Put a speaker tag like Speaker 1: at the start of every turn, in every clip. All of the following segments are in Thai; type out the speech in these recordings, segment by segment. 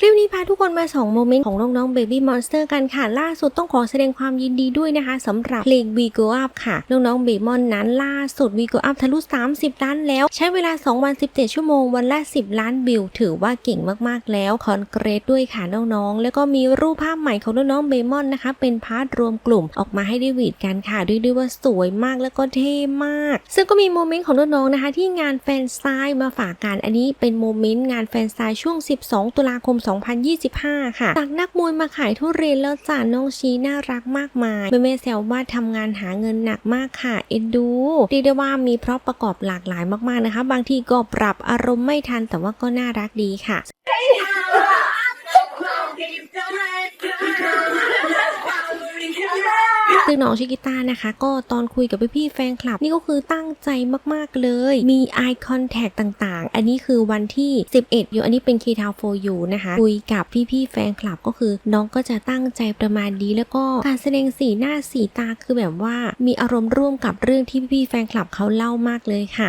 Speaker 1: คลิปนี้พาทุกคนมาสองโมเมนต์ของน้องๆ Baby Monster กันค่ะ ล่าสุดต้องขอแสดงความยินดีด้วยนะคะสำหรับเพลง We Go Up ค่ะ น้องๆ b บ m o n นั้นล่าสุด We Go Up ทะลุ 30 ล้านแล้ว ใช้เวลา 2 วัน 17 ชั่วโมง วันละ 10 ล้านวิว ถือว่าเก่งมากๆแล้ว คอนเกรสด้วยค่ะน้องๆ แล้วก็มีรูปภาพใหม่ของน้องๆ b บ m o n นะคะ เป็นพาร์ทรวมกลุ่มออกมาให้ได้วีดกันค่ะด้วยด้วยว่าสวยมากแล้วก็เท่มาก ซึ่งก็มีโมเมนต์ของน้องๆนะคะ ที่งานแฟนไซน์มาฝากกันอันนี้เป็นโมเมนต์งานแฟนไซน์ช่วง 12 ตุลาคม2025 ค่ะจากนักมวยมาขายทุเรียนแล้วจาน้องชีน่ารักมากมายแม่แม่ๆแซวว่าทำงานหาเงินหนักมากค่ะ เอ็นดูเรียกได้ว่ามีเพราะประกอบหลากหลายมากๆนะคะ บางทีก็ปรับอารมณ์ไม่ทันแต่ว่าก็น่ารักดีค่ะ ซึ่งน้องชิกิต้านะคะ ก็ตอนคุยกับพี่ๆแฟนคลับ นี่ก็คือตั้งใจมากๆเลย มี eye contact ต่างๆ อันนี้คือวันที่ 11อยู่อันนี้เป็น k t o w for you นะคะ คุยกับพี่ๆแฟนคลับก็คือน้องก็จะตั้งใจประมาณดีแล้วก็การแสดงสีหน้าสีตาคือแบบว่ามีอารมณ์ร่วมกับเรื่องที่พี่ๆแฟนคลับเขาเล่ามากเลยค่ะ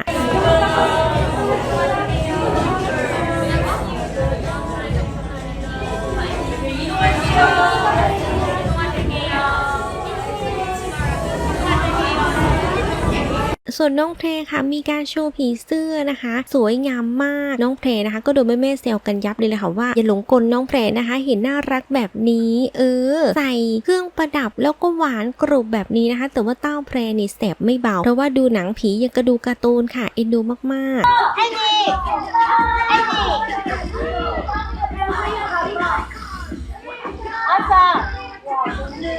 Speaker 1: ส่วนน้องเพลค่ะมีการโชว์ผีเสื้อนะคะ สวยงามมากน้องเพลนะคะ ก็โดนแม่แม่ๆแซวกันยับเลยแหละค่ะว่าอย่าหลงกลน้องเพลนะคะ เห็นน่ารักแบบนี้ เออ ใส่เครื่องประดับแล้วก็หวานกรุบแบบนี้นะคะ แต่ว่าเต้าเพลนี่แสบไม่เบาเพราะว่าดูหนังผียังกระดูการ์ตูนค่ะเอ็นดูมากๆอันนี้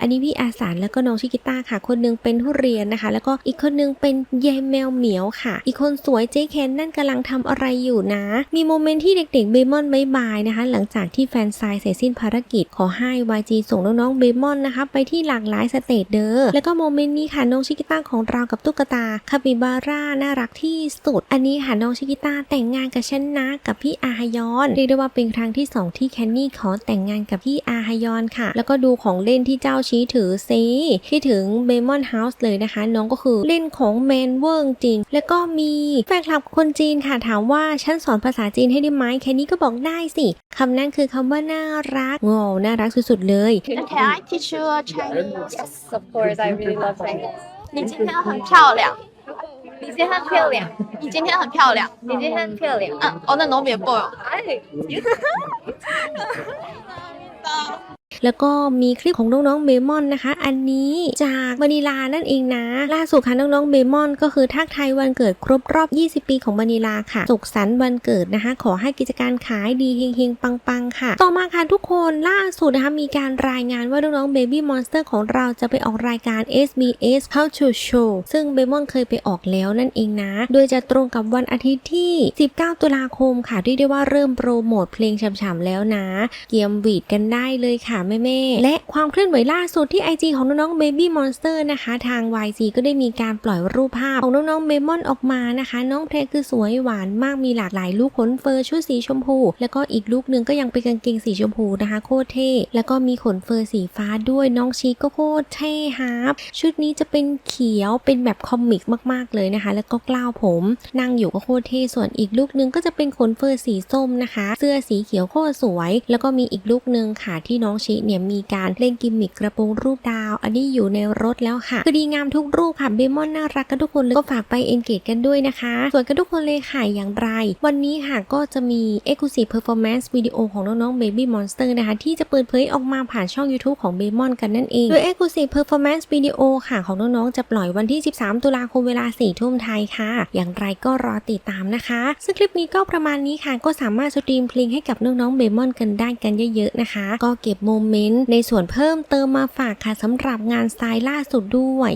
Speaker 1: อันนี้พี่อาสารแล้วก็น้องชิกิต้าค่ะ คนหนึงเป็นทุเรียนนะคะ แล้วก็อีกคนหนึงเป็นยายแมวเหมียวค่ะ อีกคนสวยเจ๊แคนนั่นกำลังทำอะไรอยู่นะ มีโมเมนต์ที่เด็กๆเบมอนบายบายนะคะ หลังจากที่แฟนซายเสร็จสิ้นภารกิจขอให้ YG ส่งน้องๆเบมอนนะคะ ไปที่หลากหลายสเตจเดอร์แล้วก็โมเมนต์นี้ค่ะน้องชิกิต้าของเรากับตุ๊กตาคาปิบาร่าน่ารักที่สุด อันนี้ค่ะน้องชิกิต้าแต่งงานกับฉันนะกับพี่อาฮยอนเรียกได้ว่าเป็นครั้งที่สองที่แคนนี่ขอแต่งงานกับพี่อาฮยอนค่ะ แล้วก็ดูของเล่นที่เจ้าชี้ถือซิที่ถึงเบมอนเฮาส์เลยนะคะ น้องก็คือเล่นของแมนเวิร์จริง แล้วก็มีแฟนคลับคนจีนค่ะถามว่าฉันสอนภาษาจีนให้ได้ไหมแคนนี่ก็บอกได้สิคำนั้นคือคำว่าน่ารักโง่น่ารักสุดๆเลย
Speaker 2: And can I teach you Chinese?
Speaker 3: Yes, of course. I really love Chinese.
Speaker 2: 你今天很漂亮，
Speaker 3: 你今天漂亮，
Speaker 2: 你今天很漂亮。
Speaker 3: 你今天漂亮。
Speaker 2: 嗯，哦，那侬别播了。
Speaker 3: 哎，
Speaker 1: แล้วก็มีคลิปของน้องๆเบมอนนะคะ อันนี้จากวานิลานั่นเองนะ ล่าสุดค่ะน้องๆเบมอนก็คือทักทายวันเกิดครบรอบ 20 ปีของวานิลาค่ะ สุขสันต์วันเกิดนะคะ ขอให้กิจการขายดีเฮงๆ ปังๆ ค่ะ ต่อมาค่ะทุกคนล่าสุดนะคะมีการรายงานว่าน้องๆ Baby Monster ของเราจะไปออกรายการ SBS How to Show ซึ่งเบมอนเคยไปออกแล้วนั่นเองนะ โดยจะตรงกับวันอาทิตย์ที่ 19 ตุลาคมค่ะที่ได้ว่าเริ่มโปรโมทเพลงฉ่ำๆแล้วนะ เกียมวีดกันได้เลยค่ะแม่ ๆ และความเคลื่อนไหวล่าสุดที่ IG ของน้องๆ Baby Monster นะคะ ทาง YG ก็ได้มีการปล่อยรูปภาพของน้องๆเบมอนออกมานะคะ น้องเพลคือสวยหวานมากมีหลากหลายลูกขนเฟอร์ชุดสีชมพู แล้วก็อีกลูกหนึ่งก็ยังเป็นกางเกงสีชมพูนะคะ โคตรเท่ แล้วก็มีขนเฟอร์สีฟ้าด้วยน้องชีก็โคตรเท่ฮาร์ปชุดนี้จะเป็นเขียวเป็นแบบคอมิกมากๆเลยนะคะ แล้วก็กล้าวผม นั่งอยู่ก็โคตรเท่ส่วนอีกลูกหนึงก็จะเป็นขนเฟอร์สีส้มนะคะ เสื้อสีเขียวโคตรสวย แล้วก็มีอีกลูกหนึงค่ะที่น้องชิเนี่ยมีการเล่นกิมมิกกระโปรงรูปดา วอันนี้อยู่ในรถแล้วค่ะ คือดีงามทุกรูปค่ะเบมอนน่ารักกันทุกคนเลยก็ฝากไปเอนเกจกันด้วยนะคะ ส่วนกันทุกคนเลยค่ะอย่างไร วันนี้ค่ะก็จะมี Exclusive Performance วิดีโอของน้องๆ Baby Monster นะคะ ที่จะเปิดเผยออกมาผ่านช่อง YouTube ของ b บ m o n กันนั่นเองโดย Exclusive Performance วิดีโอค่ะของน้องๆ จะปล่อยวันที่ 13 ตุลาคมเวลา 4 ทุ่มไทยค่ะ อย่างไรก็รอติดตามนะคะ ซึ่งคลิปนี้ก็ประมาณนี้ค่ะ ก็สามารถสตรีมเพลงให้กับน้องๆ b บ m o n กันได้กันเยอะๆนะคะ ก็เก็บโมเมนต์ในส่วนเพิ่มเติมมาฝากค่ะสำหรับงานสไตล์ล่าสุดด้วย